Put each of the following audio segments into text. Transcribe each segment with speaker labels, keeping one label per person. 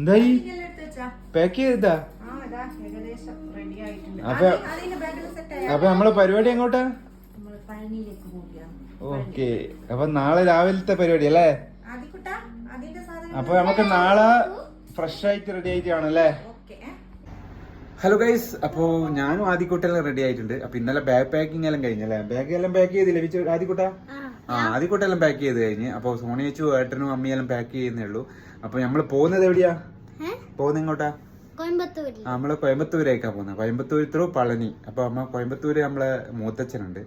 Speaker 1: എന്തായി? പാക്ക് ചെയ്താ. അപ്പൊ- നമ്മളെ പരിപാടി എങ്ങോട്ടാ. ഓക്കെ. അപ്പൊ നാളെ രാവിലത്തെ പരിപാടി അല്ലേ? അപ്പൊ നമുക്ക് നാളെ ഫ്രഷ് ആയിട്ട് റെഡി ആയിട്ട് ആണല്ലേ
Speaker 2: ഓക്കേ,
Speaker 1: ഹലോ ഗൈസ് അപ്പോ ഞാനും ആദ്യക്കൂട്ടെല്ലാം റെഡി ആയിട്ടുണ്ട്. അപ്പൊ ഇന്നലെ ബാഗ് പാക്കിംഗ് എല്ലാം കഴിഞ്ഞല്ലേ ബാഗ് എല്ലാം പാക്ക് ചെയ്ത് ലഭിച്ചു ആദ്യക്കൂട്ട ആ ആദ്യക്കൂട്ടെല്ലാം പാക്ക് ചെയ്ത് കഴിഞ്ഞ്. അപ്പൊ സോണിയച്ചു ഏട്ടനും അമ്മയെല്ലാം പാക്ക് ചെയ്യുന്നേ ഉള്ളൂ അപ്പൊ നമ്മൾ പോകുന്നത് എവിടെയാ? പോകുന്നത്
Speaker 3: ഇങ്ങോട്ടാ
Speaker 1: കോയമ്പത്തൂര് നമ്മൾ കോയമ്പത്തൂരേക്കാ പോകുന്നത്. കോയമ്പത്തൂർ ത്രൂ പളനി. അപ്പൊ അമ്മ കോയമ്പത്തൂര് നമ്മളെ മൂത്തച്ഛനുണ്ട്.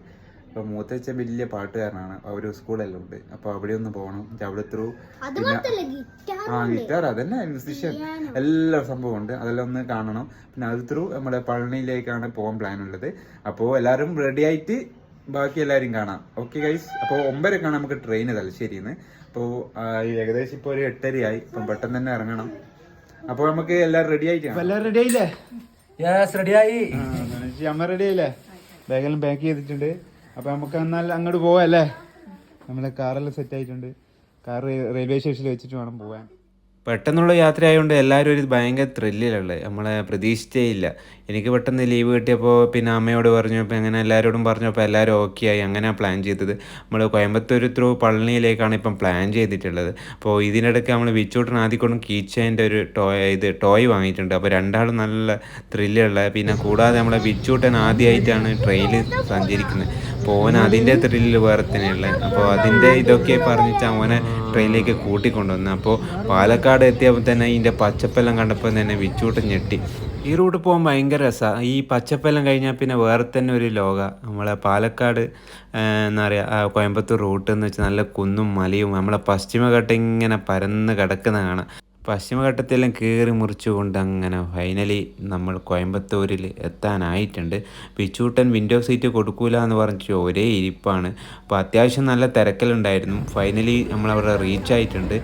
Speaker 1: അപ്പൊ മൂത്തച്ഛൻ വലിയ പാട്ടുകാരനാണ്. ഒരു സ്കൂളെല്ലാം ഉണ്ട്. അപ്പൊ അവിടെ ഒന്ന് പോകണം അവിടെ ത്രൂ ആ ഗിറ്റാർ അതന്നെ മ്യൂസിഷ്യൻ എല്ലാ സംഭവം ഉണ്ട്. അതെല്ലാം ഒന്ന് കാണണം. പിന്നെ അത് ത്രൂ നമ്മുടെ പളനിയിലേക്കാണ് പോകാൻ പ്ലാൻ ഉള്ളത്. അപ്പോൾ എല്ലാരും റെഡി ആയിട്ട് ബാക്കി എല്ലാവരും കാണാം. ഓക്കെ ഗൈസ് അപ്പോൾ ഒമ്പരക്കാണ് നമുക്ക് ട്രെയിൻ തലശ്ശേരിന്ന്. അപ്പോൾ ഏകദേശം ഇപ്പോൾ ഒരു എട്ടരയായി. അപ്പം പെട്ടെന്ന് തന്നെ ഇറങ്ങണം. അപ്പോൾ നമുക്ക് എല്ലാവരും റെഡി ആയിട്ട് എല്ലാവരും റെഡി ആയില്ലേ?
Speaker 4: യെസ്
Speaker 1: അമ്മ റെഡി ആയില്ലേ? ബാഗെല്ലാം പാക്ക് ചെയ്തിട്ടുണ്ട്. അപ്പൊ നമുക്ക് എന്നാൽ അങ്ങോട്ട് പോവാല്ലേ നമ്മളെ കാറെല്ലാം സെറ്റ് ആയിട്ടുണ്ട്. കാർ റെയിൽവേ സ്റ്റേഷനിൽ വെച്ചിട്ട് വേണം പോവാൻ.
Speaker 5: പെട്ടെന്നുള്ള യാത്രയായതുകൊണ്ട് എല്ലാവരും ഒരു ഭയങ്കര ത്രില്ലിലുള്ളത് നമ്മളെ പ്രതീക്ഷിച്ചേ ഇല്ല എനിക്ക് പെട്ടെന്ന് ലീവ് കിട്ടിയപ്പോൾ പിന്നെ അമ്മയോട് പറഞ്ഞു അപ്പോൾ അങ്ങനെ എല്ലാവരോടും പറഞ്ഞപ്പോൾ എല്ലാവരും ഓക്കെ ആയി. അങ്ങനെയാണ് പ്ലാൻ ചെയ്തത്. നമ്മൾ കോയമ്പത്തൂർ ത്രൂ പളനിയിലേക്കാണ് ഇപ്പം പ്ലാൻ ചെയ്തിട്ടുള്ളത്. അപ്പോൾ ഇതിനിടയ്ക്ക് നമ്മൾ വിച്ചൂട്ടൻ ആദ്യക്കൊണ്ടും കീച്ചേന്റെ ഒരു ടോയ് ഇത് ടോയ് വാങ്ങിയിട്ടുണ്ട്. അപ്പോൾ രണ്ടാളും നല്ല ത്രില്ലുള്ള പിന്നെ കൂടാതെ നമ്മളെ വിച്ചൂട്ടൻ ആദ്യമായിട്ടാണ് ട്രെയിനിൽ സഞ്ചരിക്കുന്നത്. അപ്പോൾ ഓൻ അതിന്റെ ത്രില്ല് വേറെ തന്നെയുള്ളത് അപ്പോൾ അതിന്റെ ഇതൊക്കെ പറഞ്ഞിട്ട് അവനെ ട്രെയിനിലേക്ക് കൂട്ടിക്കൊണ്ടുവന്നു. അപ്പോൾ പാലക്കാട് എത്തിയപ്പോൾ തന്നെ ഇതിന്റെ പച്ചപ്പെല്ലാം കണ്ടപ്പോൾ തന്നെ വിച്ചൂട്ട് ഞെട്ടി. ഈ റൂട്ട് പോകാൻ ഭയങ്കര രസമാണ് ഈ പച്ചപ്പെല്ലാം കഴിഞ്ഞാൽ പിന്നെ വേറെ തന്നെ ഒരു ലോക. നമ്മളെ പാലക്കാട് എന്താ പറയുക കോയമ്പത്തൂർ റൂട്ട് എന്ന് വെച്ചാൽ നല്ല കുന്നും മലയും. നമ്മളെ പശ്ചിമഘട്ടം ഇങ്ങനെ പരന്ന് കിടക്കുന്ന കാണാം. പശ്ചിമഘട്ടത്തെല്ലാം കീറി മുറിച്ചുകൊണ്ട് അങ്ങനെ ഫൈനലി നമ്മൾ കോയമ്പത്തൂരിൽ എത്താനായിട്ടുണ്ട്. പിച്ചൂട്ടൻ വിൻഡോ സീറ്റ് കൊടുക്കൂല എന്ന് പറഞ്ഞിട്ട് ഒരേ ഇരിപ്പാണ്. അപ്പോൾ അത്യാവശ്യം നല്ല തിരക്കലുണ്ടായിരുന്നു. ഫൈനലി നമ്മൾ അവിടെ റീച്ച് ആയിട്ടുണ്ട്.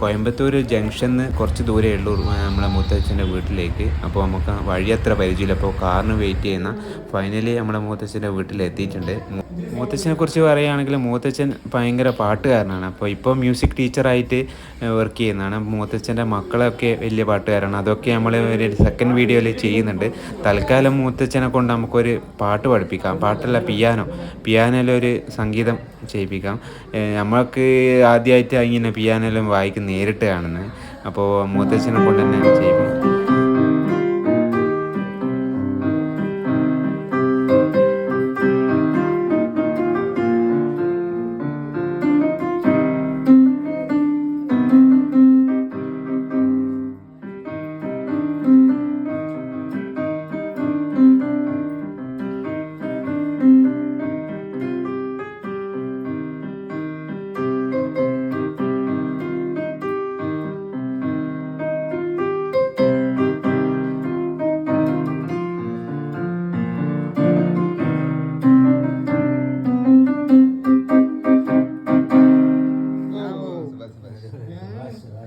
Speaker 5: കോയമ്പത്തൂർ ജംഗ്ഷന്ന് കുറച്ച് ദൂരേ ഉള്ളൂ നമ്മളെ മൂത്തച്ഛന്റെ വീട്ടിലേക്ക്. അപ്പോൾ നമുക്ക് വഴി അത്ര പരിചയമില്ല. അപ്പോൾ കാറിന് വെയിറ്റ് ചെയ്യുന്ന ഫൈനലി നമ്മളെ മൂത്തച്ഛന്റെ വീട്ടിൽ എത്തിയിട്ടുണ്ട് മൂത്തച്ഛനെ കുറിച്ച് പറയുകയാണെങ്കിൽ മൂത്തച്ഛൻ ഭയങ്കര പാട്ടുകാരനാണ്. അപ്പോൾ ഇപ്പോൾ മ്യൂസിക് ടീച്ചറായിട്ട് വർക്ക് ചെയ്യുന്നതാണ്. മൂത്തച്ഛന്റെ മക്കളൊക്കെ വലിയ പാട്ടുകാരാണ്. അതൊക്കെ നമ്മൾ ഒരു സെക്കൻഡ് വീഡിയോയിൽ ചെയ്യുന്നുണ്ട്. തൽക്കാലം മൂത്തച്ഛനെ കൊണ്ട് നമുക്കൊരു പാട്ട് പഠിപ്പിക്കാം. പാട്ടല്ല പിയാനോ പിയാനോയിലൊരു സംഗീതം ചെയ്യിപ്പിക്കാം. നമ്മൾക്ക് ആദ്യമായിട്ട് ഇങ്ങനെ പിയാനോയിലും വായിക്കുന്ന നേരിട്ട് കാണുന്നത്. അപ്പോൾ മൂത്തച്ഛനെ കൊണ്ട് തന്നെ ചെയ്യിപ്പിക്കാം.